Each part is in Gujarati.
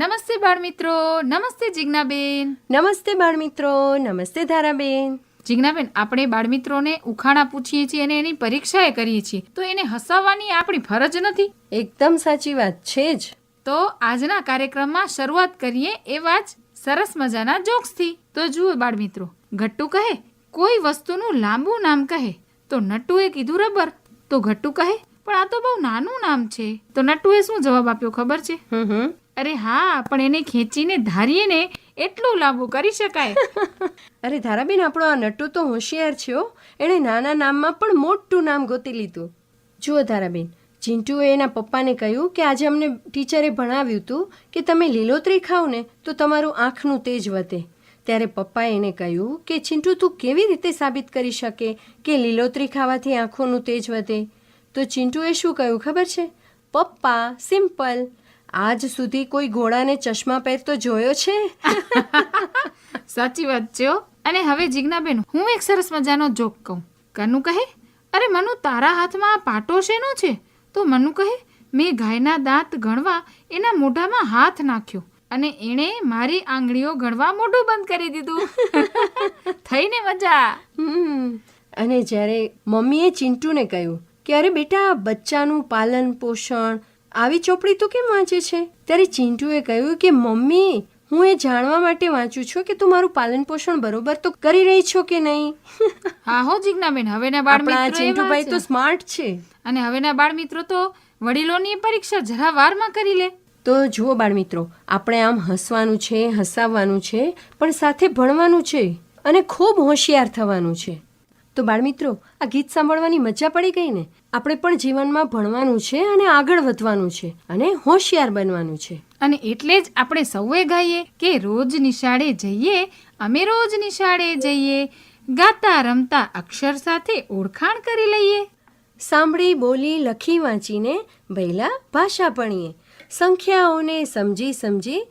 હાય બાળમિત્રો નમસ્તે જિજ્ઞાબેન. નમસ્તે બાળમિત્રો નમસ્તે ધારાબેન. જિજ્ઞાબેન આપણે બાળમિત્રોને ઉખાણા પૂછીએ છીએ અને એની પરીક્ષાએ કરીએ છીએ. તો એને હસાવવાની આપણી ફરજ નથી? એકદમ સાચી વાત છે જ. તો આજના કાર્યક્રમમાં શરૂઆત કરીએ એવા જ સરસ મજાના જોક્સથી. તો જુઓ બાળમિત્રો ઘટ્ટુ કહે કોઈ વસ્તુનું લાંબુ નામ કહે તો નટ્ટુએ કીધું રબર. તો ઘટ્ટુ કહે પણ આ તો બહુ નાનું નામ છે. તો નટ્ટુએ શું જવાબ આપ્યો ખબર છે? અરે હા, પણ એને ખેંચીને ધારીએ ને એટલું લાંબુ કરી શકાય. અરે ધારાબેન, આપણો આ નટુ તો હોશિયાર છે એણે નાના નામમાં પણ મોટું નામ ગોતી લીધું. જુઓ ધારાબેન, ચિંટુએ એના પપ્પાને કહ્યું કે આજે અમને ટીચરે ભણાવ્યું હતું કે તમે લીલોતરી ખાઓ ને તો તમારું આંખનું તેજ વધે. ત્યારે પપ્પાએ એને કહ્યું કે, ચિંટુ, તું કેવી રીતે સાબિત કરી શકે કે લીલોતરી ખાવાથી આંખોનું તેજ વધે? તો ચિંટુએ શું કહ્યું ખબર છે? પપ્પા, સિમ્પલ. આજ સુધી કોઈ ઘોડાને ચશ્મા પહેરતો જોયો છે? સાચી વાત છે અને હવે જિજ્ઞાબેન હું એક સરસ મજાનો જોક કહું. કનુ કહે અરે મનુ તારા હાથમાં આ પાટો શેનો છે? તો મનુ કહે મેં ગાયના દાંત ગણવા એના મોઢામાં હાથ નાખ્યો અને એણે મારી આંગળીઓ ગણવા મોઢું બંધ કરી દીધું. થઈને મજા. અને જ્યારે મમ્મીએ ચિંટુને કહ્યું કે અરે બેટા બચ્ચાનું પાલન પોષણ આવી ચોપડી તો કેમ વાંચે છે? ત્યારે ચિંટુએ કહ્યું કે મમ્મી હું એ જાણવા માટે વાંચું છું કે તું મારું પાલન પોષણ બરોબર તો કરી રહી છો કે નહીં? હા હો જિજ્ઞાબેન. હવેના બાળ મિત્રો ચિંટુભાઈ તો સ્માર્ટ છે. અને હવેના બાળ મિત્રો તો વડીલોની પરીક્ષા જરા વારમાં કરી લે. તો જુઓ બાળ મિત્રો આપણે આમ હસવાનું છે હસાવવાનું છે પણ સાથે ભણવાનું છે અને ખૂબ હોશિયાર થવાનું છે. તો બાળમિત્રો આ ગીત સાંભળવાની મજા પડી ગઈ ને? આપણે પણ જીવનમાં ભણવાનું છે અને આગળ વધવાનું છે અને હોશિયાર બનવાનું છે. અને એટલે જ આપણે સૌએ ગાઈએ કે રોજ નિશાળે જઈએ અમે રોજ નિશાળે જઈએ. ગાતા રમતા અક્ષર સાથે ઓળખાણ કરી લઈએ. સાંભળી બોલી લખી વાંચીને ભૈલા ભાષા ભણીએ. સંખ્યાઓને સમજી સમજી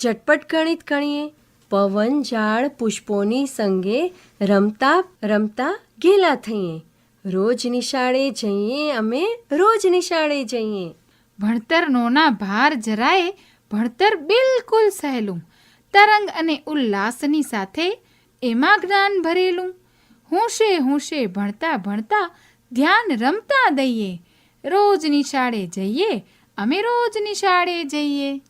ઝટપટ ગણિત ગણીએ. પવન ઝાડ પુષ્પોની સંગે રમતા રમતા ગેલા થઈએ. રોજ નિશાળે જઈએ અમે રોજ નિશાળે જઈએ. ભણતરનોના ભાર જરાય ભણતર બિલકુલ સહેલું. તરંગ અને ઉલ્લાસની સાથે એમાં જ્ઞાન ભરેલું. હોંશે હોંશે ભણતા ભણતા ધ્યાન રમતા દઈએ. રોજ નિશાળે જઈએ અમે રોજ નિશાળે જઈએ.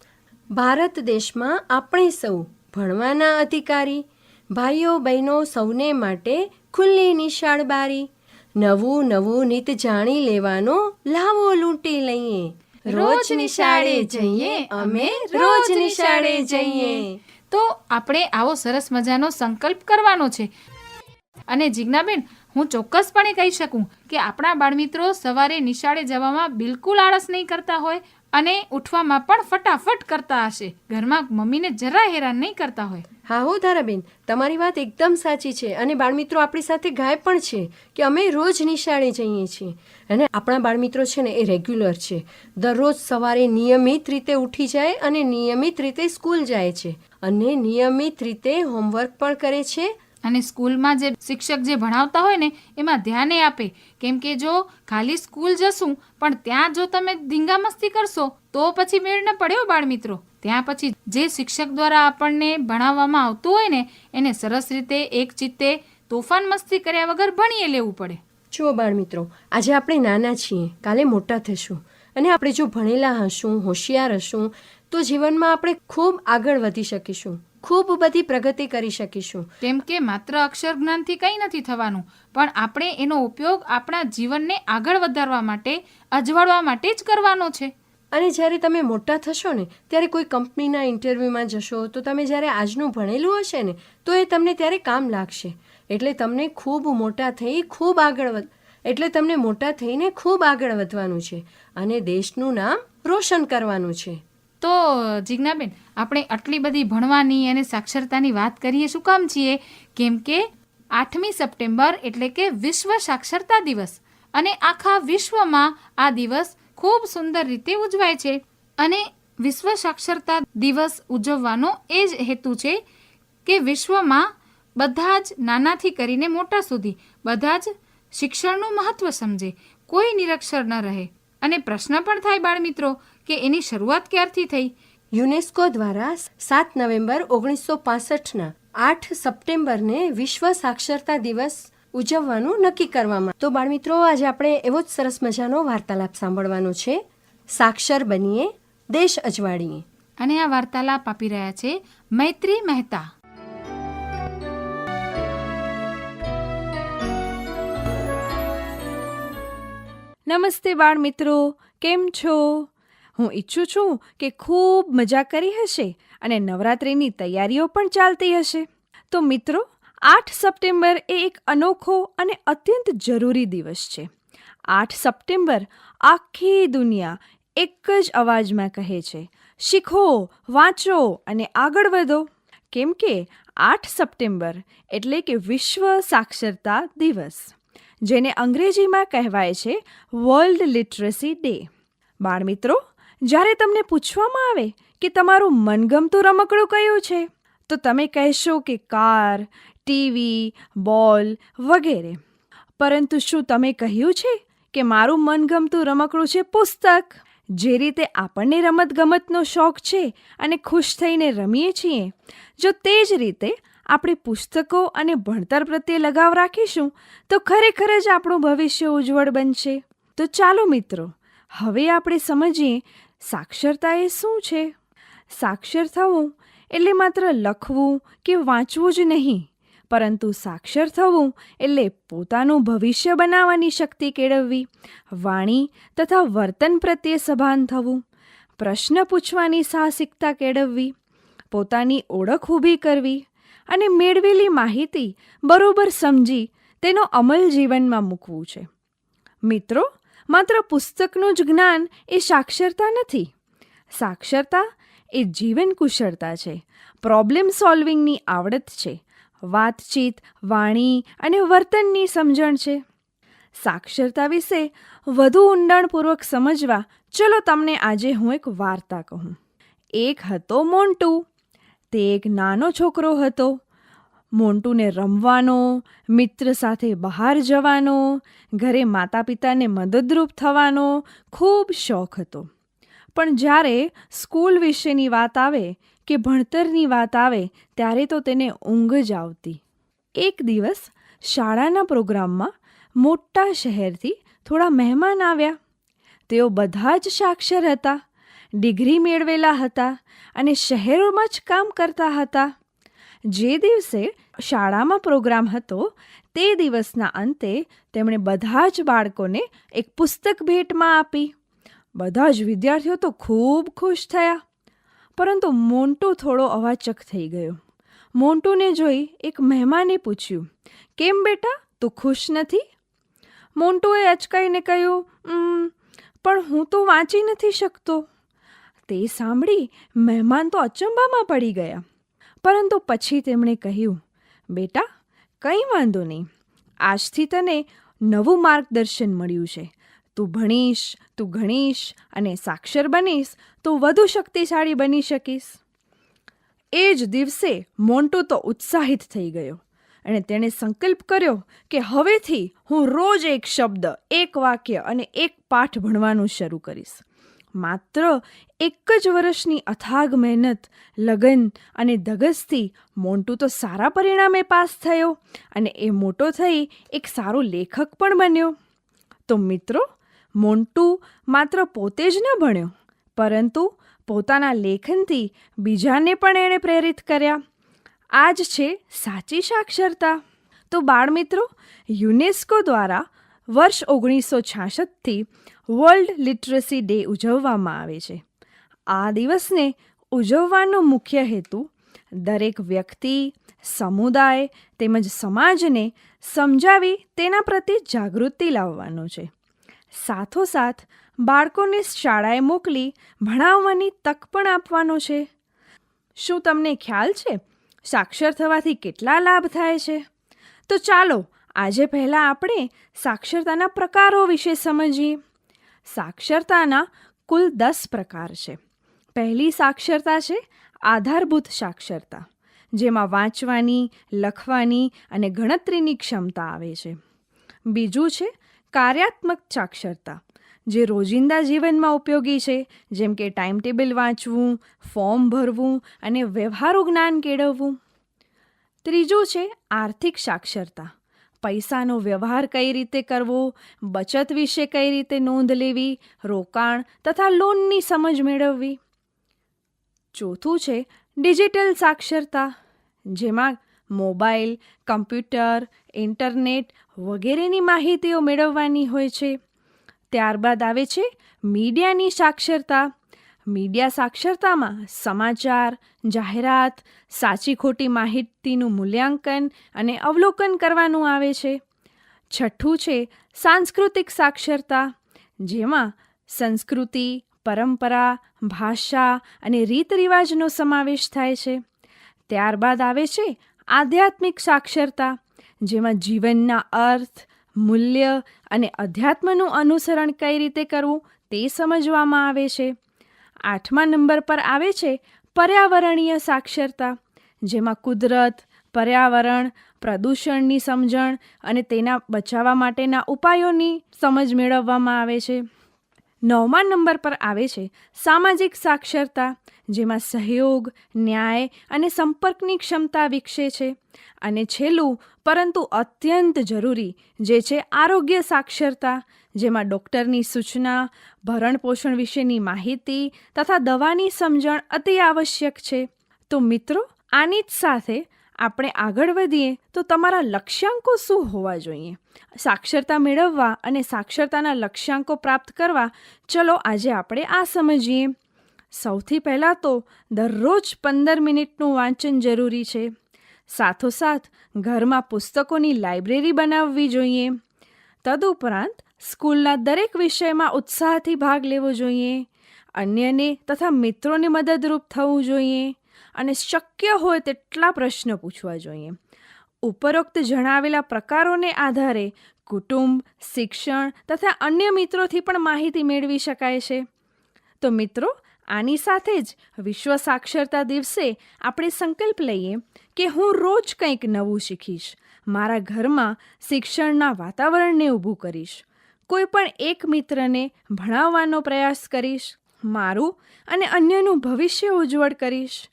ભારત દેશમાં આપણે સૌ ભણવાના અધિકારી. ભાઈઓ બહેનો સૌને માટે ખુલ્લી નિશાળ બારી નવું નવું નિત જાણી લેવાનો લાવો લૂંટી લઈએ. રોજ નિશાળે જઈએ, અમે રોજ નિશાળે જઈએ. તો આપણે આવો સરસ મજાનો સંકલ્પ કરવાનો છે. અને જિજ્ઞાબેન, હું ચોક્કસપણે કહી શકું કે આપણા બાળમિત્રો સવારે નિશાળે જવામાં બિલકુલ આળસ નહીં કરતા હોય અને ઉઠવામાં પણ ફટાફટ કરતા હશે. ઘરમાં મમ્મીને જરા હેરાન નહીં કરતા હોય. હા, હો, ધારાબેન. તમારી વાત એકદમ સાચી છે અને બાળમિત્રો આપણી સાથે ગાયબ પણ છે કે અમે રોજ નિશાળે જઈએ છીએ. અને આપણા બાળમિત્રો છે ને એ રેગ્યુલર છે. દરરોજ સવારે નિયમિત રીતે ઉઠી જાય અને નિયમિત રીતે સ્કૂલ જાય છે. અને નિયમિત રીતે હોમવર્ક પણ કરે છે અને સ્કૂલમાં જે શિક્ષક જે ભણાવતા હોય ને, એમાં ધ્યાને આપે. કેમ કે જો ખાલી સ્કૂલ જશું, પણ ત્યાં જો તમે ધીંગા મસ્તી કરશો, તો પછી મેળ ન પડ્યો બાળમિત્રો. ત્યાં પછી જે શિક્ષક દ્વારા આપણને ભણાવવામાં આવતું હોય ને, એને સરસ રીતે એક ચિત્તે તોફાન મસ્તી કર્યા વગર ભણીએ લેવું પડે. જુઓ બાળમિત્રો, આજે આપણે નાના છીએ, કાલે મોટા થશું. અને આપણે જો ભણેલા હશું, હોશિયાર હશું, તો જીવનમાં આપણે ખૂબ આગળ વધી શકીશું. ખૂબ બધી પ્રગતિ કરી શકીશું. કેમ કે માત્ર અક્ષર જ્ઞાનથી કંઈ નથી થવાનું પણ આપણે એનો ઉપયોગ આપણા જીવનને આગળ વધારવા માટે અજવાળવા માટે જ કરવાનો છે. અને જ્યારે તમે મોટા થશો ને ત્યારે કોઈ કંપનીના ઇન્ટરવ્યૂમાં જશો તો તમે જ્યારે આજનું ભણેલું હશે ને તો એ તમને ત્યારે કામ લાગશે. એટલે તમને ખૂબ મોટા થઈ ખૂબ આગળ વધ એટલે તમને મોટા થઈને ખૂબ આગળ વધવાનું છે અને દેશનું નામ રોશન કરવાનું છે. તો, જિજ્ઞાબેન, આપણે આટલી બધી ભણવાની અને સાક્ષરતાની વાત કરીએ, શું કામ છીએ? કેમ કે આઠમી સપ્ટેમ્બર એટલે કે વિશ્વ સાક્ષરતા દિવસ. અને આખા વિશ્વમાં આ દિવસ ખૂબ સુંદર રીતે ઉજવાય છે. અને વિશ્વ સાક્ષરતા દિવસ ઉજવવાનો એ જ હેતુ છે કે વિશ્વમાં બધા જ નાનાથી કરીને મોટા સુધી બધા જ શિક્ષણનું મહત્વ સમજે. કોઈ નિરક્ષર ન રહે. અને પ્રશ્ન પણ થાય બાળમિત્રો કે એની શરૂઆત ક્યારથી થઈ? યુનેસ્કો દ્વારા સાત નવેમ્બર ઓગણીસો પાસઠના આઠ સપ્ટેમ્બરને વિશ્વ સાક્ષરતા દિવસ ઉજવવાનું નક્કી કરવામાં. તો બાળમિત્રો આજે આપણે એવો જ સરસ મજાનો વાર્તાલાપ સાંભળવાનો છે. સાક્ષર બનીએ દેશ અજવાળીએ. અને આ વાર્તાલાપ આપી રહ્યા છે મૈત્રી મહેતા. નમસ્તે બાળ મિત્રો કેમ છો? હું ઈચ્છું છું કે ખૂબ મજા કરી હશે અને નવરાત્રિની તૈયારીઓ પણ ચાલતી હશે. તો મિત્રો, આઠ સપ્ટેમ્બર એ એક અનોખો અને અત્યંત જરૂરી દિવસ છે. આઠ સપ્ટેમ્બર આખી દુનિયા એક જ અવાજમાં કહે છે, શીખો, વાંચો અને આગળ વધો. કેમ કે આઠ સપ્ટેમ્બર એટલે કે વિશ્વ સાક્ષરતા દિવસ, જેને અંગ્રેજીમાં કહેવાય છે વર્લ્ડ લિટરસી ડે બાળમિત્રો જ્યારે તમને પૂછવામાં આવે કે તમારું મનગમતું રમકડું કયું છે, તો તમે કહેશો કે કાર, ટીવી, બોલ વગેરે. પરંતુ શું તમે કહ્યું છે કે મારું મનગમતું રમકડું છે પુસ્તક? જે રીતે આપણને રમતગમતનો શોખ છે અને ખુશ થઈને રમીએ છીએ, જો તે જ રીતે આપણે પુસ્તકો અને ભણતર પ્રત્યે લગાવ રાખીશું, તો ખરેખર જ આપણું ભવિષ્ય ઉજ્જવળ બનશે. તો ચાલો મિત્રો, હવે આપણે સમજીએ સાક્ષરતા એ શું છે? સાક્ષર થવું એટલે માત્ર લખવું કે વાંચવું જ નહીં, પરંતુ સાક્ષર થવું એટલે પોતાનું ભવિષ્ય બનાવવાની શક્તિ કેળવવી, વાણી તથા વર્તન પ્રત્યે સભાન થવું, પ્રશ્ન પૂછવાની સાહસિકતા કેળવવી, પોતાની ઓળખ ઊભી કરવી અને મેળવેલી માહિતી બરોબર સમજી તેનો અમલ જીવનમાં મૂકવું છે. મિત્રો માત્ર પુસ્તકનું જ જ્ઞાન એ સાક્ષરતા નથી. સાક્ષરતા એ જીવન કુશળતા છે. પ્રોબ્લેમ સોલ્વિંગની આવડત છે. વાતચીત, વાણી અને વર્તનની સમજણ છે. સાક્ષરતા વિશે વધુ ઊંડાણપૂર્વક સમજવા, ચલો તમને આજે હું એક વાર્તા કહું. એક હતો મોન્ટુ. તે એક નાનો છોકરો હતો. મોન્ટુને રમવાનો, મિત્ર સાથે બહાર જવાનો, ઘરે માતા પિતાને મદદરૂપ થવાનો ખૂબ શોખ હતો. પણ જ્યારે સ્કૂલ વિશેની વાત આવે કે ભણતરની વાત આવે ત્યારે તો તેને ઊંઘ જ આવતી. એક દિવસ શાળાના પ્રોગ્રામમાં મોટા શહેરથી થોડા મહેમાન આવ્યા. તેઓ બધા જ સાક્ષર હતા, ડિગ્રી મેળવેલા હતા અને શહેરોમાં જ કામ કરતા હતા. જે દિવસે શાળામાં પ્રોગ્રામ હતો, તે દિવસના અંતે તેમણે બધા જ બાળકોને એક પુસ્તક ભેટમાં આપી. બધા જ વિદ્યાર્થીઓ તો ખૂબ ખુશ થયા. પરંતુ મોન્ટુ થોડો અવાચક થઈ ગયો. મોન્ટુને જોઈ એક મહેમાને પૂછ્યું, કેમ બેટા, તું ખુશ નથી? મોન્ટુએ અચકાઈને કહ્યું પણ હું તો વાંચી નથી શકતો. તે સાંભળી મહેમાન તો અચંબામાં પડી ગયા. પરંતુ પછી તેમણે કહ્યું, બેટા, કંઈ વાંધો નહીં. આજથી તને નવું માર્ગદર્શન મળ્યું છે. તું ભણીશ, તું ગણીશ અને સાક્ષર બનીશ, તો વધુ શક્તિશાળી બની શકીશ. એ જ દિવસે મોન્ટો તો ઉત્સાહિત થઈ ગયો અને તેણે સંકલ્પ કર્યો કે હવેથી હું રોજ એક શબ્દ, એક વાક્ય અને એક પાઠ ભણવાનું શરૂ કરીશ. માત્ર એક જ વર્ષની અથાગ મહેનત, લગન અને ધગસથી મોન્ટુ તો સારા પરિણામે પાસ થયો અને એ મોટો થઈ એક સારો લેખક પણ બન્યો. તો મિત્રો, મોન્ટુ માત્ર પોતે જ ન ભણ્યો, પરંતુ પોતાના લેખનથી બીજાને પણ એણે પ્રેરિત કર્યા. આ જ છે સાચી સાક્ષરતા. તો બાળમિત્રો, યુનેસ્કો દ્વારા વર્ષ ઓગણીસો છાસઠથી વર્લ્ડ લિટરસી ડે ઉજવવામાં આવે છે. આ દિવસને ઉજવવાનો મુખ્ય હેતુ દરેક વ્યક્તિ, સમુદાય તેમજ સમાજને સમજાવી તેના પ્રત્યે જાગૃતિ લાવવાનો છે. સાથોસાથ બાળકોને શાળાએ મોકલી ભણાવવાની તક પણ આપવાનો છે. શું તમને ખ્યાલ છે? સાક્ષર થવાથી કેટલા લાભ થાય છે? તો ચાલો આજે પહેલાં આપણે સાક્ષરતાના પ્રકારો વિશે સમજીએ. સાક્ષરતાના કુલ દસ પ્રકાર છે. પહેલી સાક્ષરતા છે આધારભૂત સાક્ષરતા, જેમાં વાંચવાની, લખવાની અને ગણતરીની ક્ષમતા આવે છે. બીજું છે કાર્યાત્મક સાક્ષરતા, જે રોજિંદા જીવનમાં ઉપયોગી છે, જેમ કે ટાઈમ ટેબલ વાંચવું, ફોર્મ ભરવું અને વ્યવહારુ જ્ઞાન કેળવવું. ત્રીજું છે આર્થિક સાક્ષરતા પૈસાનો વ્યવહાર કઈ રીતે કરવો, બચત વિશે કઈ રીતે નોંધ લેવી, રોકાણ તથા લોનની સમજ મેળવવી. ચોથું છે, ડિજિટલ સાક્ષરતા, જેમાં મોબાઈલ, કમ્પ્યુટર, ઇન્ટરનેટ વગેરેની માહિતીઓ મેળવવાની હોય છે. ત્યારબાદ આવે છે, મીડિયાની સાક્ષરતા મીડિયા સાક્ષરતામાં સમાચાર, જાહેરાત, સાચી ખોટી માહિતીનું મૂલ્યાંકન અને અવલોકન કરવાનું આવે છે. છઠ્ઠું છે સાંસ્કૃતિક સાક્ષરતા, જેમાં સંસ્કૃતિ, પરંપરા, ભાષા અને રીત રિવાજનો સમાવેશ થાય છે. ત્યારબાદ આવે છે આધ્યાત્મિક સાક્ષરતા, જેમાં જીવનના અર્થ, મૂલ્ય અને અધ્યાત્મનું અનુસરણ કઈ રીતે કરવું તે સમજવામાં આવે છે. આઠમા નંબર પર આવે છે પર્યાવરણીય સાક્ષરતા, જેમાં કુદરત, પર્યાવરણ, પ્રદૂષણની સમજણ અને તેના બચાવવા માટેના ઉપાયોની સમજ મેળવવામાં આવે છે. નવમા નંબર પર આવે છે સામાજિક સાક્ષરતા, જેમાં સહયોગ, ન્યાય અને સંપર્કની ક્ષમતા વિકસે છે. અને છેલ્લું, પરંતુ અત્યંત જરૂરી, જે છે આરોગ્ય સાક્ષરતા, જેમાં ડૉક્ટરની સૂચના, ભરણ પોષણ વિશેની માહિતી તથા દવાની સમજણ અતિ આવશ્યક છે. તો મિત્રો, આની જ સાથે આપણે આગળ વધીએ તો તમારા લક્ષ્યાંકો શું હોવા જોઈએ? સાક્ષરતા મેળવવા અને સાક્ષરતાના લક્ષ્યાંકો પ્રાપ્ત કરવા, ચલો આજે આપણે આ સમજીએ. સૌથી પહેલાં તો દરરોજ પંદર મિનિટનું વાંચન જરૂરી છે. સાથોસાથ ઘરમાં પુસ્તકોની લાઇબ્રેરી બનાવવી જોઈએ. તદુપરાંત સ્કૂલના દરેક વિષયમાં ઉત્સાહથી ભાગ લેવો જોઈએ. અન્યને તથા મિત્રોને મદદરૂપ થવું જોઈએ અને શક્ય હોય તેટલા પ્રશ્નો પૂછવા જોઈએ. ઉપરોક્ત જણાવેલા પ્રકારોને આધારે કુટુંબ, શિક્ષણ તથા અન્ય મિત્રોથી પણ માહિતી મેળવી શકાય છે. તો મિત્રો, આની સાથે જ વિશ્વ સાક્ષરતા દિવસે આપણે સંકલ્પ લઈએ કે હું રોજ કંઈક નવું શીખીશ. મારા ઘરમાં શિક્ષણના વાતાવરણને ઊભું કરીશ. કોઈ પણ એક મિત્રને ભણાવવાનો પ્રયાસ કરીશ. મારું અને અન્યનું ભવિષ્ય ઉજ્જવળ કરીશ.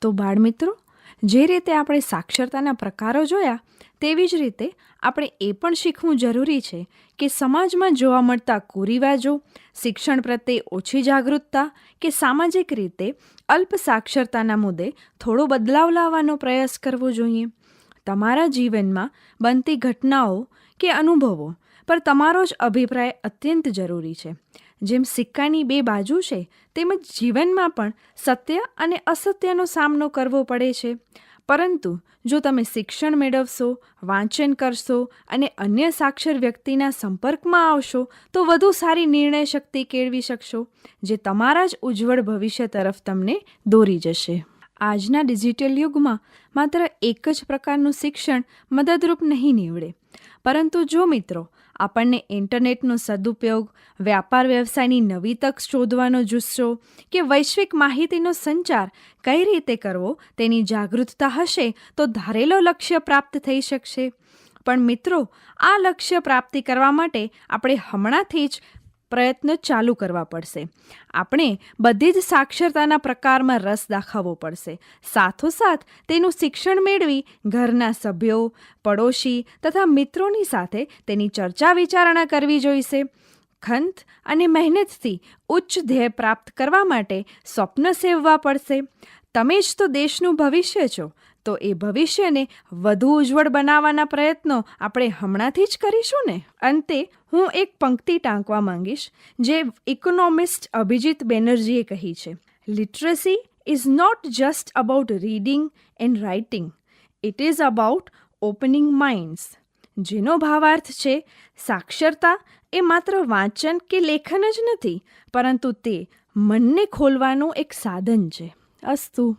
તો બાળમિત્રો જે રીતે આપણે સાક્ષરતાના પ્રકારો જોયા, તેવી જ રીતે આપણે એ પણ શીખવું જરૂરી છે કે સમાજમાં જોવા મળતા કુરિવાજો, શિક્ષણ પ્રત્યે ઓછી જાગૃતતા કે સામાજિક રીતે અલ્પ સાક્ષરતાના મુદ્દે થોડો બદલાવ લાવવાનો પ્રયાસ કરવો જોઈએ. તમારા જીવનમાં બનતી ઘટનાઓ કે અનુભવો પર તમારો જ અભિપ્રાય અત્યંત જરૂરી છે. જેમ સિક્કાની બે બાજુ છે તેમજ જીવનમાં પણ સત્ય અને અસત્યનો સામનો કરવો પડે છે. પરંતુ જો તમે શિક્ષણ મેળવશો, વાંચન કરશો અને અન્ય સાક્ષર વ્યક્તિના સંપર્કમાં આવશો, તો વધુ સારી નિર્ણય શક્તિ કેળવી શકશો, જે તમારા જ ઉજ્જવળ ભવિષ્ય તરફ તમને દોરી જશે. આજના ડિજિટલ યુગમાં માત્ર એક જ પ્રકારનું શિક્ષણ મદદરૂપ નહીં નીવડે. પરંતુ જો મિત્રો આપણને ઇન્ટરનેટનો સદુપયોગ, વ્યાપાર વ્યવસાયની નવી તક શોધવાનો જુસ્સો કે વૈશ્વિક માહિતીનો સંચાર કઈ રીતે કરવો તેની જાગૃતતા હશે તો ધારેલો લક્ષ્ય પ્રાપ્ત થઈ શકશે. પણ મિત્રો, આ લક્ષ્ય પ્રાપ્તિ કરવા માટે આપણે હમણાંથી જ પ્રયત્ન ચાલુ કરવા પડશે. આપણે બધી જ સાક્ષરતાના પ્રકારમાં રસ દાખવવો પડશે. સાથોસાથ તેનું શિક્ષણ મેળવી ઘરના સભ્યો, પડોશી તથા મિત્રોની સાથે તેની ચર્ચા વિચારણા કરવી જોઈશે. ખંત અને મહેનતથી ઉચ્ચ ધ્યેય પ્રાપ્ત કરવા માટે સ્વપ્ન સેવવા પડશે. તમે જ તો દેશનું ભવિષ્ય છો, તો એ ભવિષ્યને વધુ ઉજ્જવળ બનાવવાના પ્રયત્નો આપણે હમણાંથી જ કરીશું ને? અંતે હું એક પંક્તિ ટાંકવા માંગીશ, જે ઇકોનોમિસ્ટ અભિજીત બેનર્જીએ કહી છે. Literacy is not just about reading and writing it is about opening minds જેનો ભાવાર્થ છે, સાક્ષરતા એ માત્ર વાંચન કે લેખન જ નથી, પરંતુ તે મનને ખોલવાનું એક સાધન છે. અસ્તુ.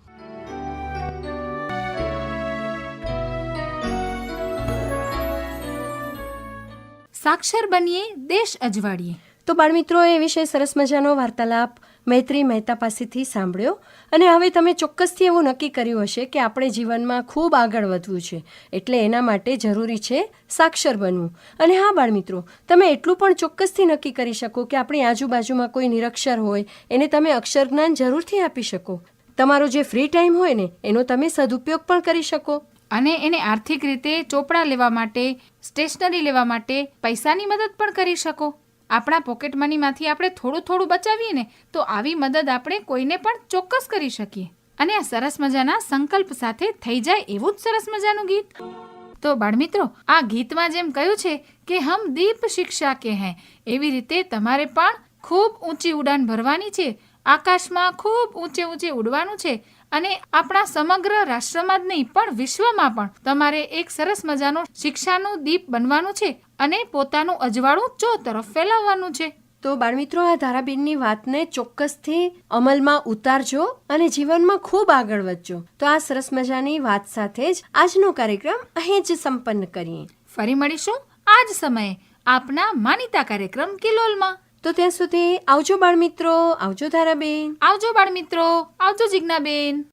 સાક્ષર બનીએ દેશ અજવાળીએ. તો બાળમિત્રો એ વિશે સરસ મજાનો વાર્તાલાપ મૈત્રી મહેતા પાસેથી સાંભળ્યો અને હવે તમે ચોક્કસથી એવું નક્કી કર્યું હશે કે આપણે જીવનમાં ખૂબ આગળ વધવું છે, એટલે એના માટે જરૂરી છે સાક્ષર બનવું. અને હા બાળમિત્રો, તમે એટલું પણ ચોક્કસથી નક્કી કરી શકો કે આપણી આજુબાજુમાં કોઈ નિરક્ષર હોય, એને તમે અક્ષર જ્ઞાન જરૂરથી આપી શકો. તમારો જે ફ્રી ટાઈમ હોય ને, એનો તમે સદુપયોગ પણ કરી શકો. અને એને આર્થિક રીતે ચોપડા લેવા માટે, સ્ટેશનરી લેવા માટે પૈસાની મદદ પણ કરી શકો. આપણા પોકેટ મનીમાંથી આપણે થોડું થોડું બચાવીએ ને તો આવી મદદ આપણે કોઈને પણ ચોક્કસ કરી શકીએ. અને આ સરસ મજાના સંકલ્પ સાથે થઈ જાય એવું જ સરસ મજાનું ગીત. તો બાળમિત્રો, આ ગીતમાં જેમ કહ્યું છે કે હમ દીપ શિક્ષા કે હૈ, એવી રીતે તમારે પણ ખૂબ ઊંચી ઉડાન ભરવાની છે. આકાશમાં ખૂબ ઊંચે ઊંચે ઉડવાનું છે. અને આપણા સમગ્ર રાષ્ટ્રમાં જ નહીં પણ વિશ્વમાં પણ. તમારે એક સરસ મજાનું શિક્ષાનું દીપ બનવાનું છે અને પોતાનું અજવાળું ચો તરફ ફેલાવવાનું છે. તો બાળમિત્રો આ ધારાબેનની વાતને ચોક્કસથી અમલમાં ઉતારજો અને જીવનમાં ખૂબ આગળ વધજો. તો આ સરસ મજાની વાત સાથે જ આજનો કાર્યક્રમ અહીં જ સંપન્ન કરીએ. ફરી મળીશું આ જ સમયે આપના માનીતા કાર્યક્રમ કિલોલમાં. તો ત્યાં સુધી આવજો બાળમિત્રો આવજો ધારાબેન. આવજો બાળમિત્રો આવજો જિજ્ઞાબેન.